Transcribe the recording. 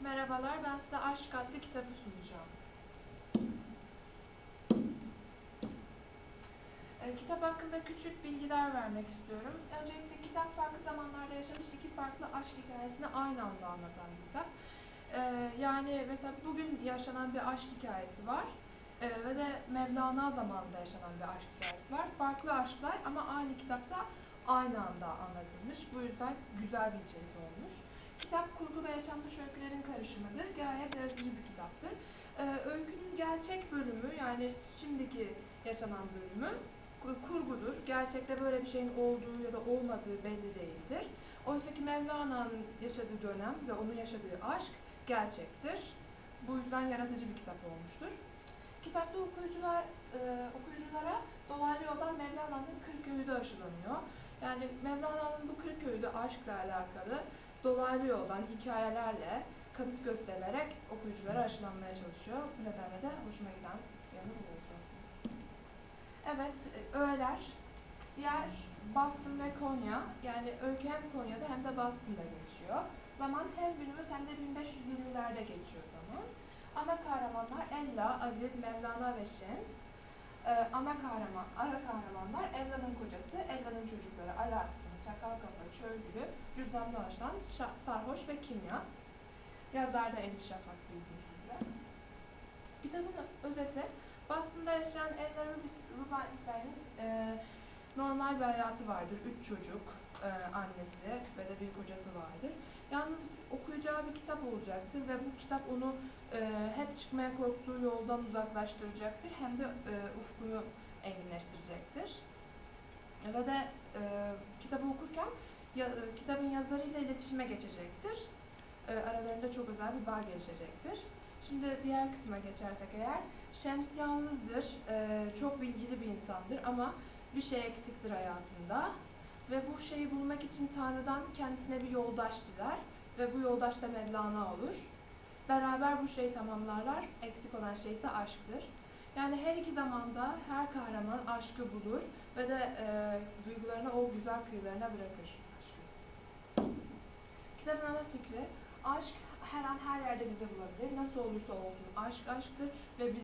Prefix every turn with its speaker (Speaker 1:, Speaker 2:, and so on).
Speaker 1: Merhabalar, ben size Aşk adlı kitabı sunacağım. E, kitap hakkında küçük bilgiler vermek istiyorum. Öncelikle kitap farklı zamanlarda yaşamış iki farklı aşk hikayesini aynı anda anlatan bir kitap. E, yani mesela bugün yaşanan bir aşk hikayesi var. E, ve de Mevlana zamanında yaşanan bir aşk hikayesi var. Farklı aşklar ama aynı kitapta aynı anda anlatılmış. Bu yüzden güzel bir içerik olmuş. Kitap kurgu ve yaşanmış öykülerin karışımıdır. Gayet yaratıcı bir kitaptır. Ee, öykünün gerçek bölümü yani şimdiki yaşanan bölümü kurgudur. Gerçekte böyle bir şeyin olduğu ya da olmadığı belli değildir. Oysa ki Mevlana'nın yaşadığı dönem ve onun yaşadığı aşk gerçektir. Bu yüzden yaratıcı bir kitap olmuştur. Kitapta okuyucular, e, okuyuculara dolaylı yoldan Mevlana'nın Kırköyü'de aşılanıyor. Yani Mevlana'nın bu Kırköyü'de aşkla alakalı dolaylı yoldan hikayelerle kanıt gösterilerek okuyuculara aşılanmaya çalışıyor. Bu nedenle de hoşuma giden yanı bu oldu. Evet, e, öğeler. Yer Boston ve Konya. Yani öykü hem Konya'da hem de Boston'da geçiyor. Zaman hem günümüz hem de 1520'lerde geçiyor zaman. Ana kahramanlar Ella, Aziz, Mevlana ve Şems. Ee, ana kahraman, ara kahramanlar Ella'nın kocası, Ella'nın çocukları Alaaddin, Çakal Kafa, Çölgülü, Cüzdanlı Şa- Sarhoş ve Kimya. Yazar da Elif Şafak bildiğiniz üzere. Kitabın özeti, Boston'da yaşayan Ella Rubinstein'in e, normal bir hayatı vardır. Üç çocuk, e, annesi ve de bir kocası vardır. Yalnız okuyacağı bir kitap olacaktır ve bu kitap onu e, hep çıkmaya korktuğu yoldan uzaklaştıracaktır. Hem de e, ufkunu enginleştirecektir. Ve de e, kitabı okurken ya, e, kitabın yazarıyla iletişime geçecektir. E, aralarında çok özel bir bağ gelişecektir. Şimdi diğer kısma geçersek eğer, Şems yalnızdır, e, çok bilgili bir insandır ama bir şey eksiktir hayatında ve bu şeyi bulmak için Tanrı'dan kendisine bir yoldaş diler ve bu yoldaş da Mevlana olur. Beraber bu şeyi tamamlarlar, eksik olan şey ise aşktır. Yani her iki zamanda her kahraman aşkı bulur ve de e, duygularını o güzel kıyılarına bırakır. Kitabın ana fikri, aşk her an her yerde bizi bulabilir. Nasıl olursa olsun aşk aşktır ve biz